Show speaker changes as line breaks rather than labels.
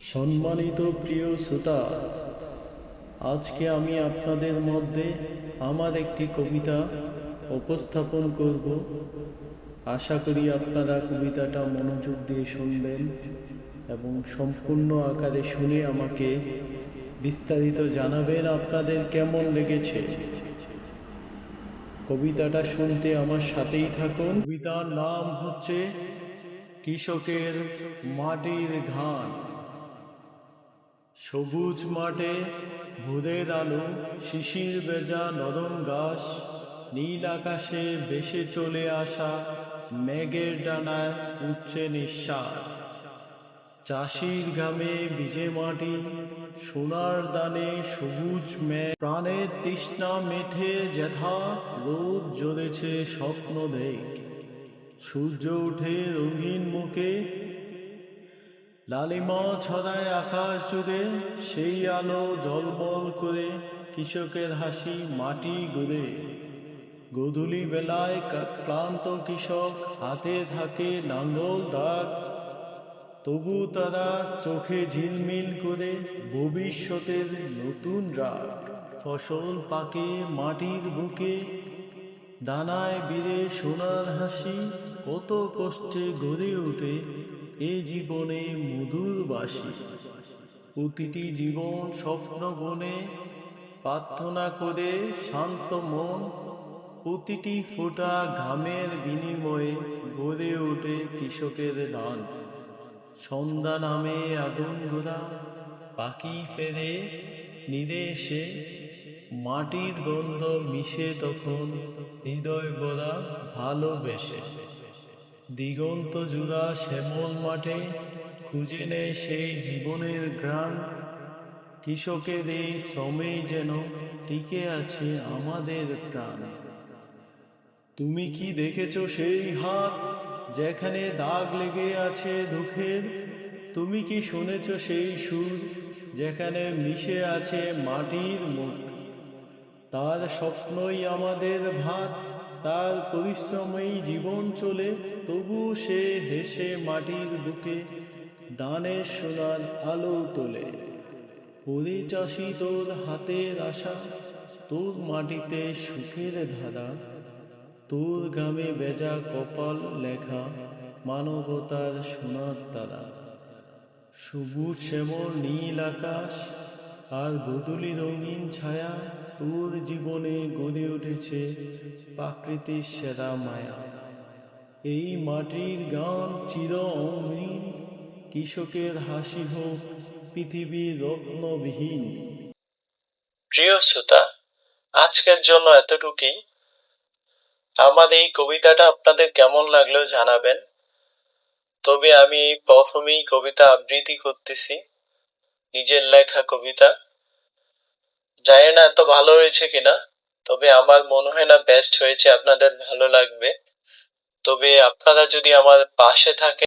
সম্মানিত প্রিয় শ্রোতা, আজকে আমি আপনাদের মধ্যে আমার একটি কবিতা উপস্থাপন করব। আশা করি আপনারা কবিতাটা মনোযোগ দিয়ে শুনবেন এবং সম্পূর্ণ আকারে শুনে আমাকে বিস্তারিত জানাবেন আপনাদের কেমন লেগেছে। কবিতাটা শুনতে আমার সাথেই থাকুন। কবিতার নাম হচ্ছে, কৃষকের মাটির ধান। সবুজ মাঠে ভোরের আলো, শিশির বেজা নরম ঘাস, নীল আকাশে ভেসে চলে আসা মেঘের ডানায় উঠছে নিঃশ্বাস। চাষির ঘামে ভিজে মাটি, সোনার দানে সবুজ মেঘ। প্রাণের তৃষ্ণা মেঠে যেথা, রোদ জ্বলেছে স্বপ্ন দেখ। সূর্য উঠে রঙিন মুখে লালিমা ছড়ায় আকাশ জুড়ে, সেই আলো জলমল করে কৃষকের হাসি মাটি গুড়ে। গোধূলি বেলায় ক্লান্ত কৃষক হাতে থাকে লাঙ্গল দাগ। তবু তারা চোখে ঝিলমিল করে ভবিষ্যতের নতুন রাগ। ফসল পাকে মাটির বুকে, দানায় বিরে সোনার হাসি, কত কষ্টে গড়ে ওঠে। এ জীবনে মধুর বাসি প্রতিটি জীবন স্বপ্ন বনে প্রার্থনা করে শান্ত মন। প্রতিটি ফোঁটা ঘামের বিনিময়ে গড়ে ওঠে কৃষকের দান। সন্ধ্যা নামে আগুন ঘোরা পাখি ফেরে নিদে এসে মাটির গন্ধ মিশে তখন হৃদয় ভরা ভালোবেসে। দিগন্ত জুড়া শ্যামল মাঠে খুঁজে নেয় সেই জীবনের গ্রাম কৃষকের এই শ্রমেই যেন টিকে আছে আমাদের প্রাণ। তুমি কি দেখেছ সেই হাত যেখানে দাগ লেগে আছে দুঃখের? তুমি কি শুনেছ সেই সুর যেখানে মিশে আছে মাটির মুখ? তার স্বপ্নই আমাদের ভাত তার পরিশ্রমেই জীবন চলে, তবু সে হেসে মাটির বুকে দানের সোনার আলো তোলে। ওরে চাষি, তোর হাতের আশা, তোর মাটিতে সুখের ধারা, তোর গামে বেজা কপাল লেখা মানবতার সোনার তারা। সবুজ শ্যামল নীল আকাশ আর গোধূলি রঙিন ছায়া তোর জীবনে গড়ে উঠেছে প্রাকৃতিক সেরা মায়া। এই মাটির গান চির অমৃত, কৃষকের হাসি হোক পৃথিবীর রত্নবিহীন। প্রিয় শ্রোতা, আজকের জন্য এতটুকুই। আমার এই কবিতাটা আপনাদের কেমন লাগল জানাবেন। তবে আমি এই প্রথমেই কবিতা আবৃত্তি করতেছি। নিজের লেখা কবিতা। জানি না এত ভালো হয়েছে কিনা, তবে আমার মনে হয় না বেস্ট হয়েছে, আপনাদের ভালো লাগবে। তবে আপনারা যদি আমার পাশে থাকেন